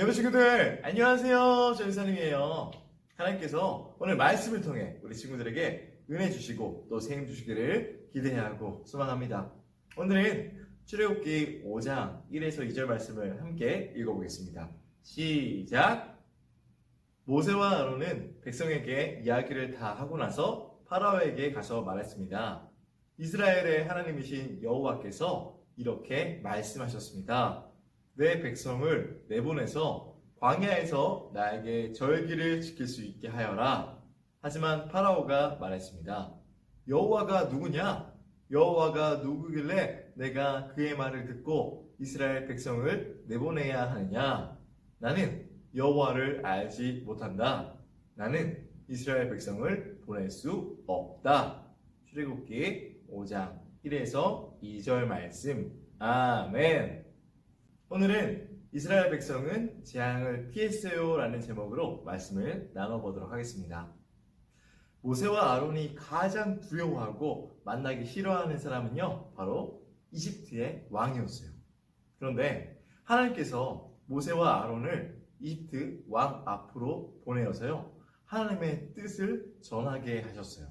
여러분 친구들 안녕하세요. 전사님이에요. 하나님께서 오늘 말씀을 통해 우리 친구들에게 은혜 주시고 또 세임 주시기를 기대하고 소망합니다. 오늘은 출애굽기 5장 1에서 2절 말씀을 함께 읽어보겠습니다. 시작! 모세와 아론은 백성에게 이야기를 다 하고 나서 파라오에게 가서 말했습니다. 이스라엘의 하나님이신 여호와께서 이렇게 말씀하셨습니다 내 백성을 내보내서 광야에서 나에게 절기를 지킬 수 있게 하여라. 하지만 파라오가 말했습니다. 여호와가 누구냐? 여호와가 누구길래 내가 그의 말을 듣고 이스라엘 백성을 내보내야 하느냐? 나는 여호와를 알지 못한다. 나는 이스라엘 백성을 보낼 수 없다. 출애굽기 5장 1에서 2절 말씀. 아멘. 오늘은 이스라엘 백성은 재앙을 피했어요 라는 제목으로 말씀을 나눠보도록 하겠습니다. 모세와 아론이 가장 두려워하고 만나기 싫어하는 사람은요, 바로 이집트의 왕이었어요. 그런데 하나님께서 모세와 아론을 이집트 왕 앞으로 보내어서요, 하나님의 뜻을 전하게 하셨어요.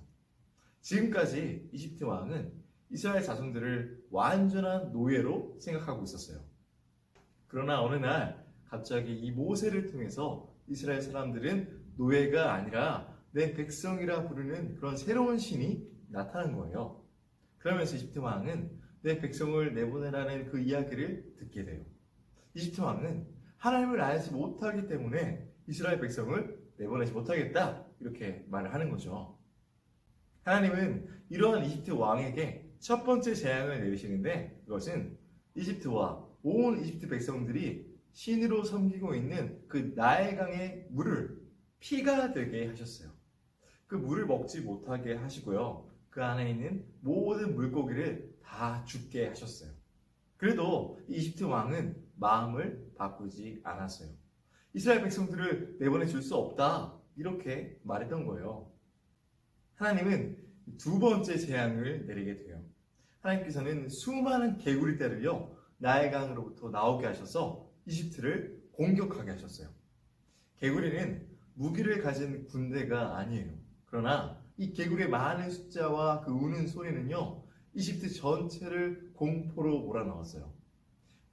지금까지 이집트 왕은 이스라엘 자손들을 완전한 노예로 생각하고 있었어요. 그러나 어느 날 갑자기 이 모세를 통해서 이스라엘 사람들은 노예가 아니라 내 백성이라 부르는 그런 새로운 신이 나타난 거예요. 그러면서 이집트 왕은 내 백성을 내보내라는 그 이야기를 듣게 돼요. 이집트 왕은 하나님을 알지 못하기 때문에 이스라엘 백성을 내보내지 못하겠다 이렇게 말을 하는 거죠. 하나님은 이러한 이집트 왕에게 첫 번째 재앙을 내리시는데 그것은 이집트와 온 이집트 백성들이 신으로 섬기고 있는 그 나일강의 물을 피가 되게 하셨어요. 그 물을 먹지 못하게 하시고요. 그 안에 있는 모든 물고기를 다 죽게 하셨어요. 그래도 이 이집트 왕은 마음을 바꾸지 않았어요. 이스라엘 백성들을 내보내 줄 수 없다. 이렇게 말했던 거예요. 하나님은 두 번째 재앙을 내리게 돼요. 하나님께서는 수많은 개구리 떼를요, 나일강으로부터 나오게 하셔서 이집트를 공격하게 하셨어요. 개구리는 무기를 가진 군대가 아니에요. 그러나 이 개구리의 많은 숫자와 그 우는 소리는요, 이집트 전체를 공포로 몰아넣었어요.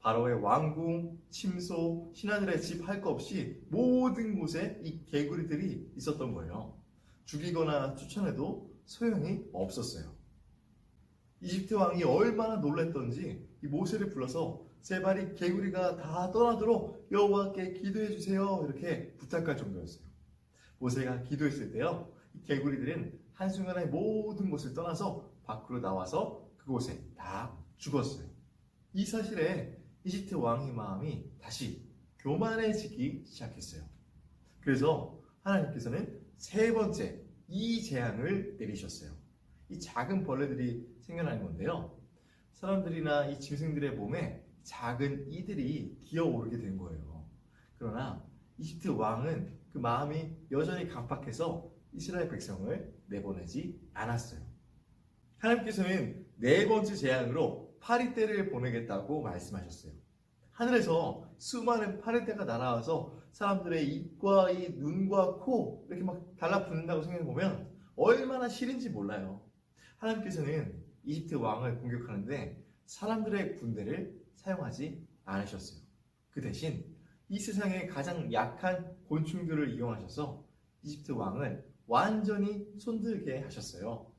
바로의 왕궁, 침소, 신하들의 집 할 것 없이 모든 곳에 이 개구리들이 있었던 거예요. 죽이거나 추천해도 소용이 없었어요. 이집트 왕이 얼마나 놀랬던지 이 모세를 불러서 제발 이 개구리가 다 떠나도록 여호와께 기도해 주세요 이렇게 부탁할 정도였어요. 모세가 기도했을 때요, 이 개구리들은 한순간에 모든 곳을 떠나서 밖으로 나와서 그곳에 다 죽었어요. 이 사실에 이집트 왕의 마음이 다시 교만해지기 시작했어요. 그래서 하나님께서는 세 번째 이 재앙을 내리셨어요. 이 작은 벌레들이 생겨나는 건데요. 사람들이나 이 짐승들의 몸에 작은 이들이 기어오르게 된 거예요. 그러나 이집트 왕은 그 마음이 여전히 강팍해서 이스라엘 백성을 내보내지 않았어요. 하나님께서는 네 번째 재앙으로 파리떼를 보내겠다고 말씀하셨어요. 하늘에서 수많은 파리떼가 날아와서 사람들의 입과 이 눈과 코 이렇게 막 달라붙는다고 생각해 보면 얼마나 싫은지 몰라요. 하나님께서는 이집트 왕을 공격하는데 사람들의 군대를 사용하지 않으셨어요. 그 대신 이 세상의 가장 약한 곤충들을 이용하셔서 이집트 왕을 완전히 손들게 하셨어요.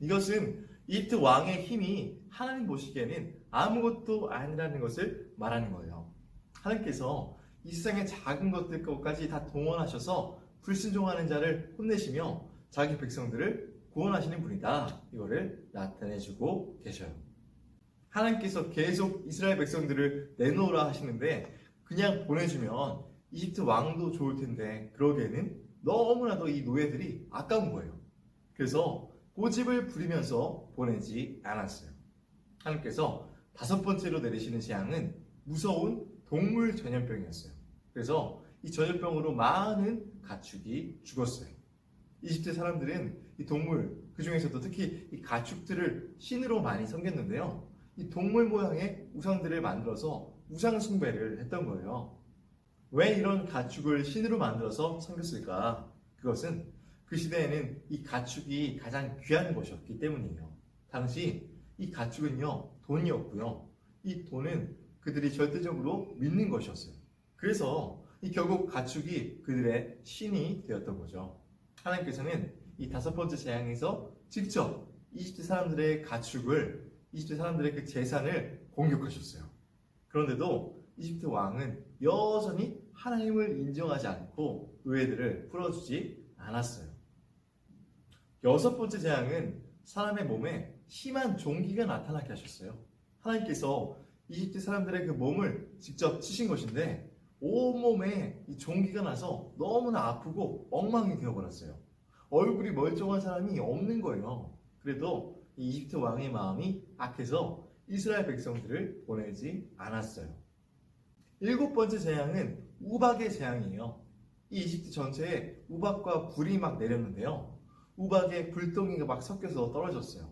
이것은 이집트 왕의 힘이 하나님 보시기에는 아무것도 아니라는 것을 말하는 거예요. 하나님께서 이 세상의 작은 것들까지 다 동원하셔서 불순종하는 자를 혼내시며 자기 백성들을 구원하시는 분이다. 이거를 나타내주고 계셔요. 하나님께서 계속 이스라엘 백성들을 내놓으라 하시는데 그냥 보내주면 이집트 왕도 좋을 텐데 그러기에는 너무나도 이 노예들이 아까운 거예요. 그래서 고집을 부리면서 보내지 않았어요. 하나님께서 다섯 번째로 내리시는 재앙은 무서운 동물 전염병이었어요. 그래서 이 전염병으로 많은 가축이 죽었어요. 이집트 사람들은 이 동물, 그 중에서도 특히 이 가축들을 신으로 많이 섬겼는데요. 이 동물 모양의 우상들을 만들어서 우상 숭배를 했던 거예요. 왜 이런 가축을 신으로 만들어서 섬겼을까? 그것은 그 시대에는 이 가축이 가장 귀한 것이었기 때문이에요. 당시 이 가축은요, 돈이었고요. 이 돈은 그들이 절대적으로 믿는 것이었어요. 그래서 이 결국 가축이 그들의 신이 되었던 거죠. 하나님께서는 이 다섯 번째 재앙에서 직접 이집트 사람들의 가축을 이집트 사람들의 그 재산을 공격하셨어요. 그런데도 이집트 왕은 여전히 하나님을 인정하지 않고 의회들을 풀어주지 않았어요. 여섯 번째 재앙은 사람의 몸에 심한 종기가 나타나게 하셨어요. 하나님께서 이집트 사람들의 그 몸을 직접 치신 것인데 온몸에 이 종기가 나서 너무나 아프고 엉망이 되어버렸어요. 얼굴이 멀쩡한 사람이 없는 거예요. 그래도 이 이집트 왕의 마음이 악해서 이스라엘 백성들을 보내지 않았어요. 일곱 번째 재앙은 우박의 재앙이에요. 이 이집트 전체에 우박과 불이 막 내렸는데요. 우박에 불덩이가 막 섞여서 떨어졌어요.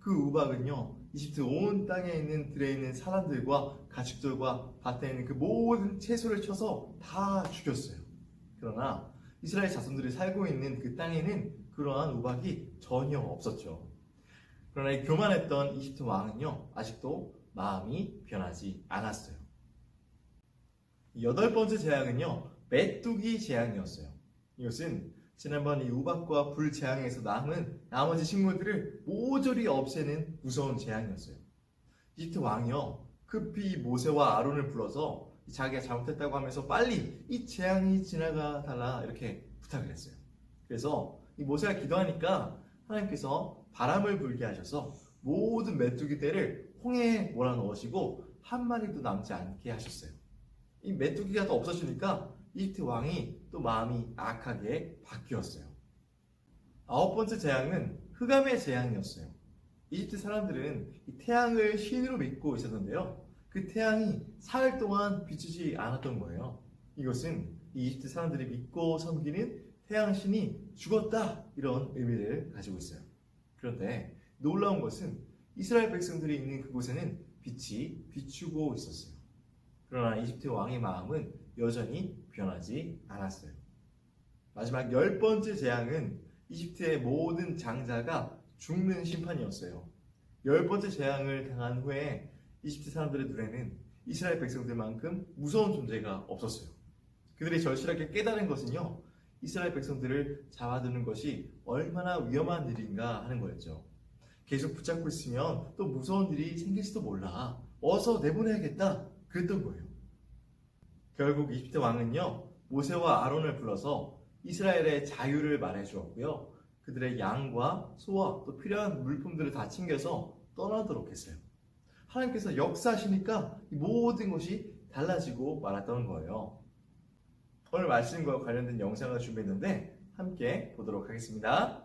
그 우박은요, 이집트 온 땅에 있는 들에 있는 사람들과 가축들과 밭에 있는 그 모든 채소를 쳐서 다 죽였어요. 그러나 이스라엘 자손들이 살고 있는 그 땅에는 그러한 우박이 전혀 없었죠. 그러나 이 교만했던 이집트 왕은요, 아직도 마음이 변하지 않았어요. 여덟 번째 재앙은요, 메뚜기 재앙이었어요. 이것은 지난번 이 우박과 불 재앙에서 남은 나머지 식물들을 모조리 없애는 무서운 재앙이었어요. 이집트 왕이요, 급히 모세와 아론을 불러서 자기가 잘못했다고 하면서 빨리 이 재앙이 지나가 달라 이렇게 부탁을 했어요. 그래서 이 모세가 기도하니까 하나님께서 바람을 불게 하셔서 모든 메뚜기 떼를 홍해에 몰아넣으시고 한 마리도 남지 않게 하셨어요. 이 메뚜기가 더 없어지니까 이집트 왕이 또 마음이 악하게 바뀌었어요. 아홉 번째 재앙은 흑암의 재앙이었어요. 이집트 사람들은 이 태양을 신으로 믿고 있었는데요. 그 태양이 사흘 동안 비추지 않았던 거예요. 이것은 이 이집트 사람들이 믿고 섬기는 태양신이 죽었다 이런 의미를 가지고 있어요. 그런데 놀라운 것은 이스라엘 백성들이 있는 그곳에는 빛이 비추고 있었어요. 그러나 이집트 왕의 마음은 여전히 변하지 않았어요. 마지막 열 번째 재앙은 이집트의 모든 장자가 죽는 심판이었어요. 열 번째 재앙을 당한 후에 이집트 사람들의 눈에는 이스라엘 백성들만큼 무서운 존재가 없었어요. 그들이 절실하게 깨달은 것은요, 이스라엘 백성들을 잡아두는 것이 얼마나 위험한 일인가 하는 거였죠. 계속 붙잡고 있으면 또 무서운 일이 생길지도 몰라. 어서 내보내야겠다. 그랬던 거예요. 결국 이집트 왕은요, 모세와 아론을 불러서 이스라엘의 자유를 말해 주었고요. 그들의 양과 소와 또 필요한 물품들을 다 챙겨서 떠나도록 했어요. 하나님께서 역사하시니까 이 모든 것이 달라지고 말았던 거예요. 오늘 말씀과 관련된 영상을 준비했는데 함께 보도록 하겠습니다.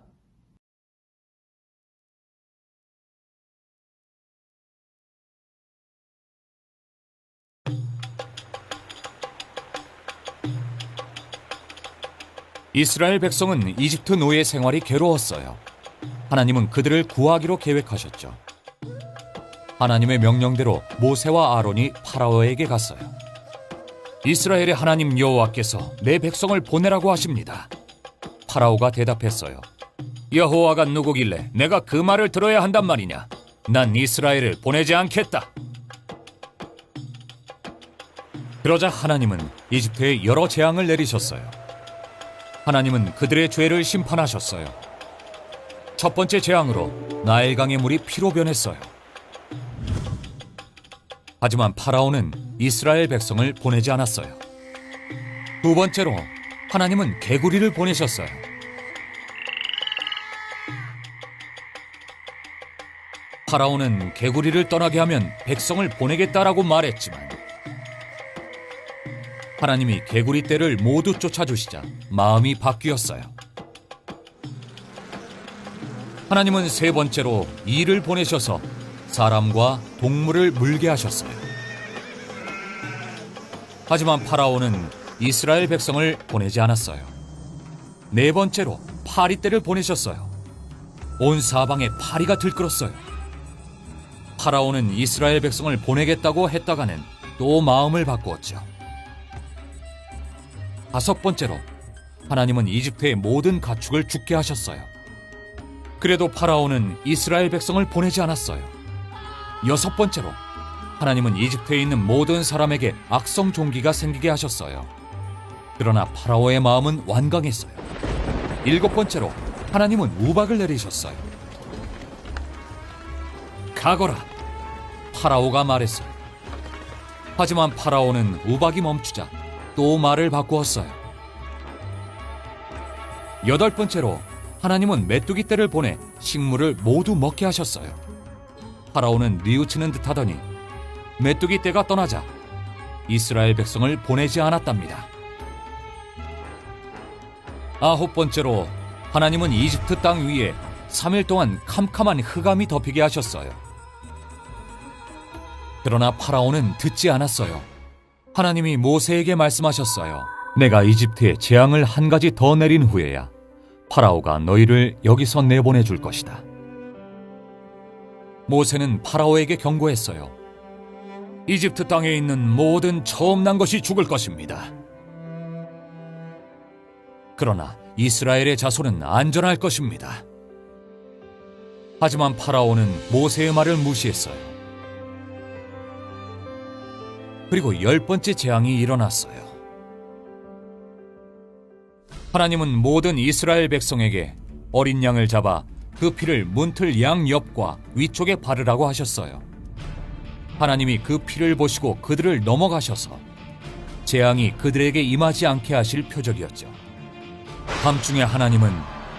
이스라엘 백성은 이집트 노예 생활이 괴로웠어요. 하나님은 그들을 구하기로 계획하셨죠. 하나님의 명령대로 모세와 아론이 파라오에게 갔어요. 이스라엘의 하나님 여호와께서 내 백성을 보내라고 하십니다. 파라오가 대답했어요. 여호와가 누구길래 내가 그 말을 들어야 한단 말이냐? 난 이스라엘을 보내지 않겠다. 그러자 하나님은 이집트에 여러 재앙을 내리셨어요. 하나님은 그들의 죄를 심판하셨어요. 첫 번째 재앙으로 나일강의 물이 피로 변했어요. 하지만 파라오는 이스라엘 백성을 보내지 않았어요. 두 번째로 하나님은 개구리를 보내셨어요. 파라오는 개구리를 떠나게 하면 백성을 보내겠다라고 말했지만 하나님이 개구리 떼를 모두 쫓아주시자 마음이 바뀌었어요. 하나님은 세 번째로 이를 보내셔서 사람과 동물을 물게 하셨어요. 하지만 파라오는 이스라엘 백성을 보내지 않았어요. 네 번째로 파리떼를 보내셨어요. 온 사방에 파리가 들끓었어요. 파라오는 이스라엘 백성을 보내겠다고 했다가는 또 마음을 바꾸었죠. 다섯 번째로 하나님은 이집트의 모든 가축을 죽게 하셨어요. 그래도 파라오는 이스라엘 백성을 보내지 않았어요. 여섯 번째로 하나님은 이집트에 있는 모든 사람에게 악성 종기가 생기게 하셨어요. 그러나 파라오의 마음은 완강했어요. 일곱 번째로 하나님은 우박을 내리셨어요. 가거라. 파라오가 말했어요. 하지만 파라오는 우박이 멈추자 또 말을 바꾸었어요. 여덟 번째로 하나님은 메뚜기 떼를 보내 식물을 모두 먹게 하셨어요. 파라오는 뉘우치는 듯하더니 메뚜기 떼가 떠나자 이스라엘 백성을 보내지 않았답니다. 아홉 번째로 하나님은 이집트 땅 위에 3일 동안 캄캄한 흑암이 덮이게 하셨어요. 그러나 파라오는 듣지 않았어요. 하나님이 모세에게 말씀하셨어요. 내가 이집트에 재앙을 한 가지 더 내린 후에야 파라오가 너희를 여기서 내보내 줄 것이다. 모세는 파라오에게 경고했어요. 이집트 땅에 있는 모든 처음 난 것이 죽을 것입니다. 그러나 이스라엘의 자손은 안전할 것입니다. 하지만 파라오는 모세의 말을 무시했어요. 그리고 열 번째 재앙이 일어났어요. 하나님은 모든 이스라엘 백성에게 어린 양을 잡아 그 피를 문틀 양 옆과 위쪽에 바르라고 하셨어요. 하나님이 그 피를 보시고 그들을 넘어가셔서 재앙이 그들에게 임하지 않게 하실 표적이었죠. 밤중에 하나님은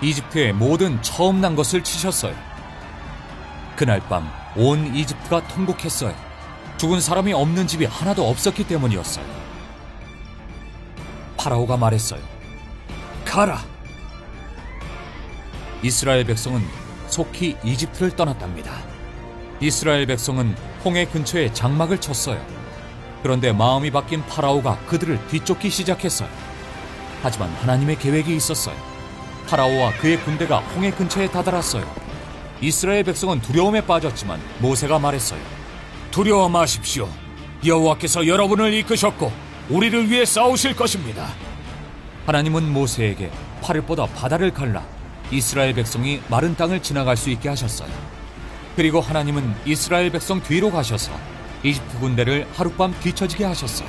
이집트의 모든 처음 난 것을 치셨어요. 그날 밤 온 이집트가 통곡했어요. 죽은 사람이 없는 집이 하나도 없었기 때문이었어요. 파라오가 말했어요. 가라! 이스라엘 백성은 속히 이집트를 떠났답니다. 이스라엘 백성은 홍해 근처에 장막을 쳤어요. 그런데 마음이 바뀐 파라오가 그들을 뒤쫓기 시작했어요. 하지만 하나님의 계획이 있었어요. 파라오와 그의 군대가 홍해 근처에 다다랐어요. 이스라엘 백성은 두려움에 빠졌지만 모세가 말했어요. 두려워 마십시오. 여호와께서 여러분을 이끄셨고 우리를 위해 싸우실 것입니다. 하나님은 모세에게 팔을 뻗어 바다를 갈라 이스라엘 백성이 마른 땅을 지나갈 수 있게 하셨어요. 그리고 하나님은 이스라엘 백성 뒤로 가셔서 이집트 군대를 하룻밤 뒤처지게 하셨어요.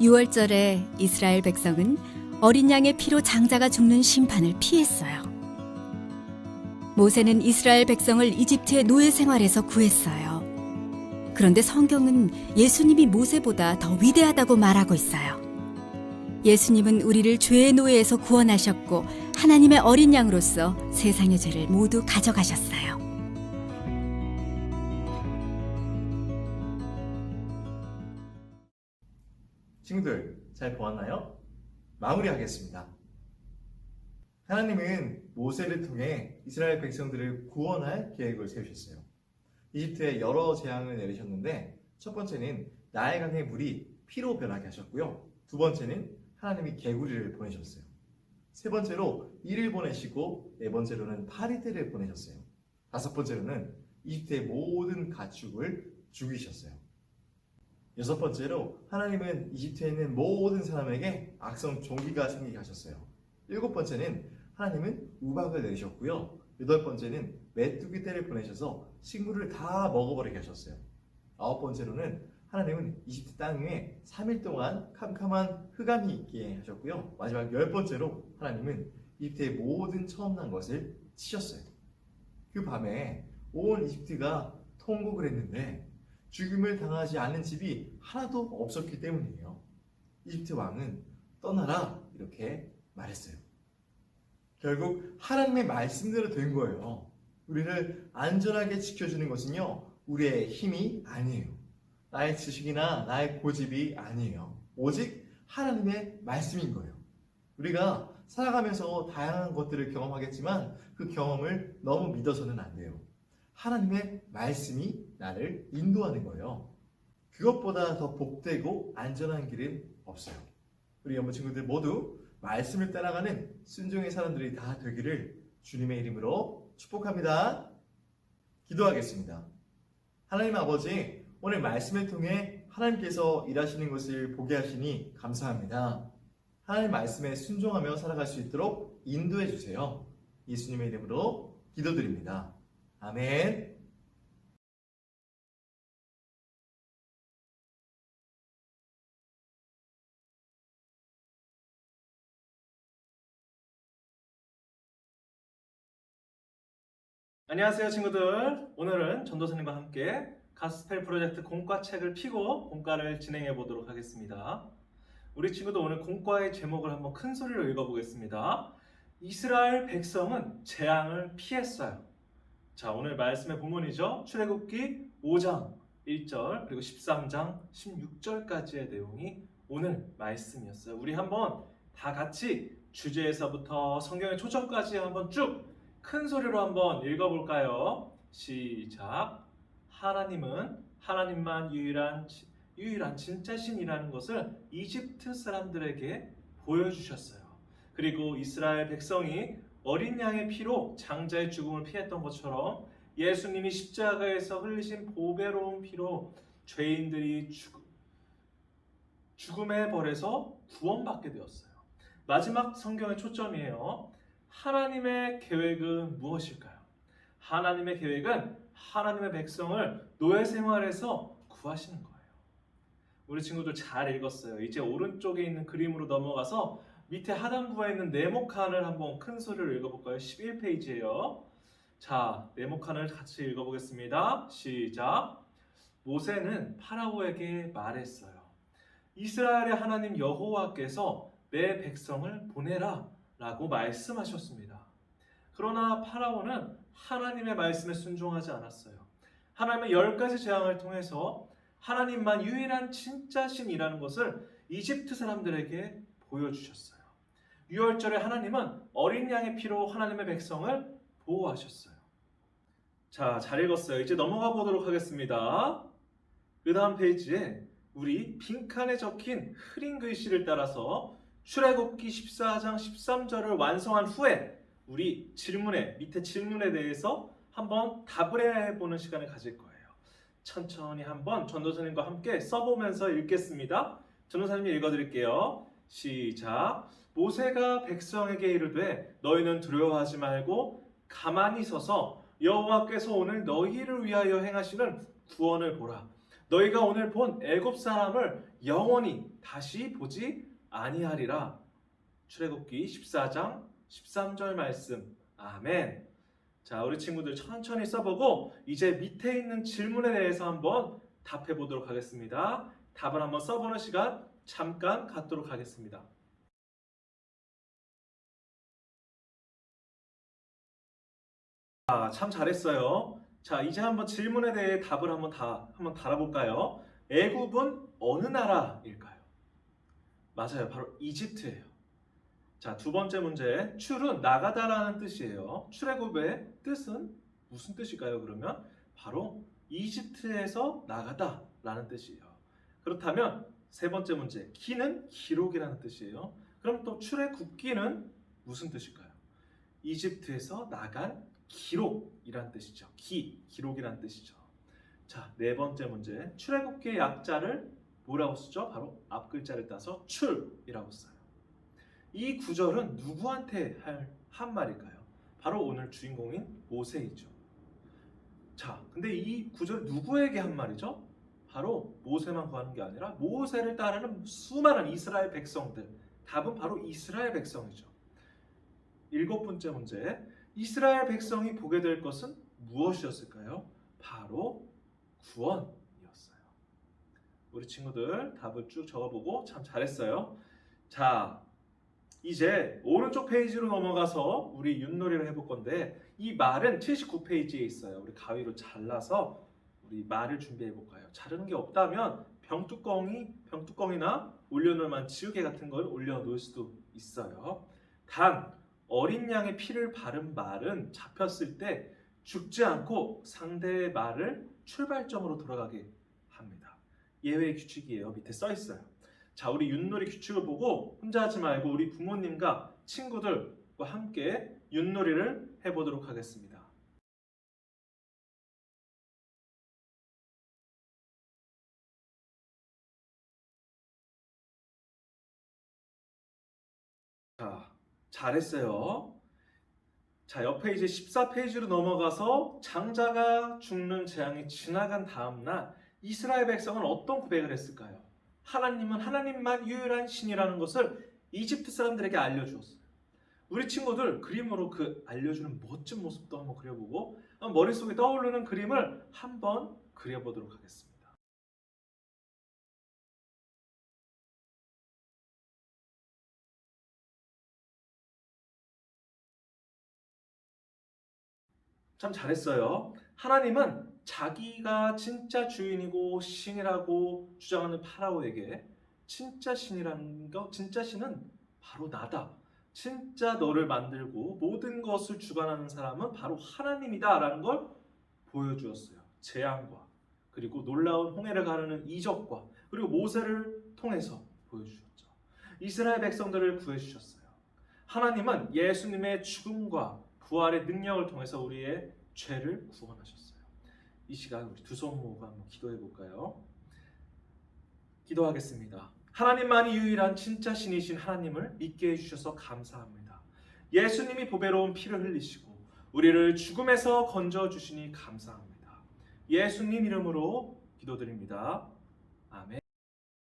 6월절에 이스라엘 백성은 어린 양의 피로 장자가 죽는 심판을 피했어요. 모세는 이스라엘 백성을 이집트의 노예 생활에서 구했어요. 그런데 성경은 예수님이 모세보다 더 위대하다고 말하고 있어요. 예수님은 우리를 죄의 노예에서 구원하셨고 하나님의 어린 양으로서 세상의 죄를 모두 가져가셨어요. 친구들 잘 보았나요? 마무리하겠습니다. 하나님은 모세를 통해 이스라엘 백성들을 구원할 계획을 세우셨어요. 이집트에 여러 재앙을 내리셨는데 첫 번째는 나일강의 물이 피로 변하게 하셨고요. 두 번째는 하나님이 개구리를 보내셨어요. 세 번째로 이를 보내시고 네 번째로는 파리떼를 보내셨어요. 다섯 번째로는 이집트의 모든 가축을 죽이셨어요. 여섯 번째로 하나님은 이집트에 있는 모든 사람에게 악성 종기가 생기게 하셨어요. 일곱 번째는 하나님은 우박을 내리셨고요. 여덟 번째는 메뚜기 떼를 보내셔서 식물을 다 먹어버리게 하셨어요. 아홉 번째로는 하나님은 이집트 땅 위에 3일 동안 캄캄한 흑암이 있게 하셨고요. 마지막 열 번째로 하나님은 이집트의 모든 처음 난 것을 치셨어요. 그 밤에 온 이집트가 통곡을 했는데 죽임을 당하지 않은 집이 하나도 없었기 때문이에요. 이집트 왕은 떠나라 이렇게 말했어요. 결국 하나님의 말씀대로 된 거예요. 우리를 안전하게 지켜주는 것은요, 우리의 힘이 아니에요. 나의 지식이나 나의 고집이 아니에요. 오직 하나님의 말씀인 거예요. 우리가 살아가면서 다양한 것들을 경험하겠지만 그 경험을 너무 믿어서는 안 돼요. 하나님의 말씀이 나를 인도하는 거예요. 그것보다 더 복되고 안전한 길은 없어요. 우리 연부 친구들 모두 말씀을 따라가는 순종의 사람들이 다 되기를 주님의 이름으로 축복합니다. 기도하겠습니다. 하나님 아버지, 오늘 말씀을 통해 하나님께서 일하시는 것을 보게 하시니 감사합니다. 하나님 말씀에 순종하며 살아갈 수 있도록 인도해 주세요. 예수님의 이름으로 기도드립니다. 아멘. 안녕하세요 친구들 오늘은 전도사님과 함께 가스펠 프로젝트 공과책을 피고 공과를 진행해 보도록 하겠습니다. 우리 친구들 오늘 공과의 제목을 한번 큰 소리로 읽어보겠습니다. 이스라엘 백성은 재앙을 피했어요. 자 오늘 말씀의 본문이죠. 출애굽기 5장 1절 그리고 13장 16절까지의 내용이 오늘 말씀이었어요. 우리 한번 다 같이 주제에서부터 성경의 초점까지 한번 쭉 큰 소리로 한번 읽어볼까요? 시작. 하나님은 하나님만 유일한 지- 유일한 진짜 신이라는 것을 이집트 사람들에게 보여주셨어요. 그리고 이스라엘 백성이 어린 양의 피로 장자의 죽음을 피했던 것처럼 예수님이 십자가에서 흘리신 보배로운 피로 죄인들이 죽, 죽음의 벌에서 구원받게 되었어요. 마지막 성경의 초점이에요. 하나님의 계획은 무엇일까요? 하나님의 계획은 하나님의 백성을 노예 생활에서 구하시는 거예요. 우리 친구들 잘 읽었어요. 이제 오른쪽에 있는 그림으로 넘어가서 밑에 하단부에 있는 네모 칸을 한번 큰 소리로 읽어볼까요? 11페이지예요. 자, 네모 칸을 같이 읽어보겠습니다. 시작. 모세는 파라오에게 말했어요. 이스라엘의 하나님 여호와께서 내 백성을 보내라 라고 말씀하셨습니다. 그러나 파라오는 하나님의 말씀에 순종하지 않았어요. 하나님의 열 가지 재앙을 통해서 하나님만 유일한 진짜 신이라는 것을 이집트 사람들에게 보여주셨어요. 6월절에 하나님은 어린 양의 피로 하나님의 백성을 보호하셨어요. 자, 잘 읽었어요. 이제 넘어가 보도록 하겠습니다. 그 다음 페이지에 우리 빈칸에 적힌 흐린 글씨를 따라서 출애굽기 14장 13절을 완성한 후에 우리 질문에 밑에 질문에 대해서 한번 답을 해보는 시간을 가질 거예요. 천천히 한번 전도사님과 함께 써보면서 읽겠습니다. 전도사님이 읽어드릴게요. 시작. 모세가 백성에게 이르되 너희는 두려워하지 말고 가만히 서서 여호와께서 오늘 너희를 위하여 행하시는 구원을 보라. 너희가 오늘 본 애굽 사람을 영원히 다시 보지 아니하리라. 출애굽기 14장 13절 말씀. 아멘. 자, 우리 친구들 천천히 써보고 이제 밑에 있는 질문에 대해서 한번 답해 보도록 하겠습니다. 답을 한번 써보는 시간 잠깐 갖도록 하겠습니다. 아, 참 잘했어요. 자, 이제 한번 질문에 대해 답을 한번 다 한번 달아볼까요? 애굽은 어느 나라일까요? 맞아요. 바로 이집트예요. 자, 두 번째 문제. 출은 나가다라는 뜻이에요. 출애굽의 뜻은 무슨 뜻일까요? 그러면 바로 이집트에서 나가다라는 뜻이에요. 그렇다면 세 번째 문제. 기는 기록이라는 뜻이에요. 그럼 또 출애굽기는 무슨 뜻일까요? 이집트에서 나간 기록이란 뜻이죠. 기, 기록이란 뜻이죠. 자, 네 번째 문제. 출애굽기의 약자를 뭐라고 쓰죠? 바로 앞 글자를 따서 출이라고 써요. 이 구절은 누구한테 할 한 말일까요? 바로 오늘 주인공인 모세이죠. 자, 근데 이 구절 누구에게 한 말이죠? 바로 모세만 구하는 게 아니라 모세를 따르는 수많은 이스라엘 백성들. 답은 바로 이스라엘 백성이죠. 일곱 번째 문제. 이스라엘 백성이 보게 될 것은 무엇이었을까요? 바로 구원이었어요. 우리 친구들 답을 쭉 적어보고 참 잘했어요. 자, 이제 오른쪽 페이지로 넘어가서 우리 윷놀이를 해볼 건데 이 말은 79페이지에 있어요. 우리 가위로 잘라서 우리 말을 준비해 볼까요? 자르는 게 없다면 병뚜껑이 병뚜껑이나 올려놓을 만한 지우개 같은 걸 올려놓을 수도 있어요. 단 어린 양의 피를 바른 말은 잡혔을 때 죽지 않고 상대의 말을 출발점으로 돌아가게 합니다. 예외 규칙이에요. 밑에 써 있어요. 자, 우리 윷놀이 규칙을 보고 혼자 하지 말고 우리 부모님과 친구들과 함께 윷놀이를 해보도록 하겠습니다. 자, 잘했어요. 자, 옆에 이제 14페이지로 넘어가서 장자가 죽는 재앙이 지나간 다음 날 이스라엘 백성은 어떤 고백을 했을까요? 하나님은 하나님만 유일한 신이라는 것을 이집트 사람들에게 알려주었어요. 우리 친구들 그림으로 그 알려주는 멋진 모습도 한번 그려보고 머릿속에 떠오르는 그림을 한번 그려보도록 하겠습니다. 참 잘했어요. 하나님은 자기가 진짜 주인이고 신이라고 주장하는 파라오에게 진짜 신이라는 거, 진짜 신은 바로 나다. 진짜 너를 만들고 모든 것을 주관하는 사람은 바로 하나님이다라는 걸 보여주었어요. 재앙과 그리고 놀라운 홍해를 가르는 이적과 그리고 모세를 통해서 보여주셨죠. 이스라엘 백성들을 구해주셨어요. 하나님은 예수님의 죽음과 부활의 능력을 통해서 우리의 죄를 구원하셨어요. 이 시간 우리 두 손 모으고 한번 기도해 볼까요? 기도하겠습니다. 하나님만이 유일한 진짜 신이신 하나님을 믿게 해주셔서 감사합니다. 예수님이 보배로운 피를 흘리시고 우리를 죽음에서 건져 주시니 감사합니다. 예수님 이름으로 기도드립니다. 아멘.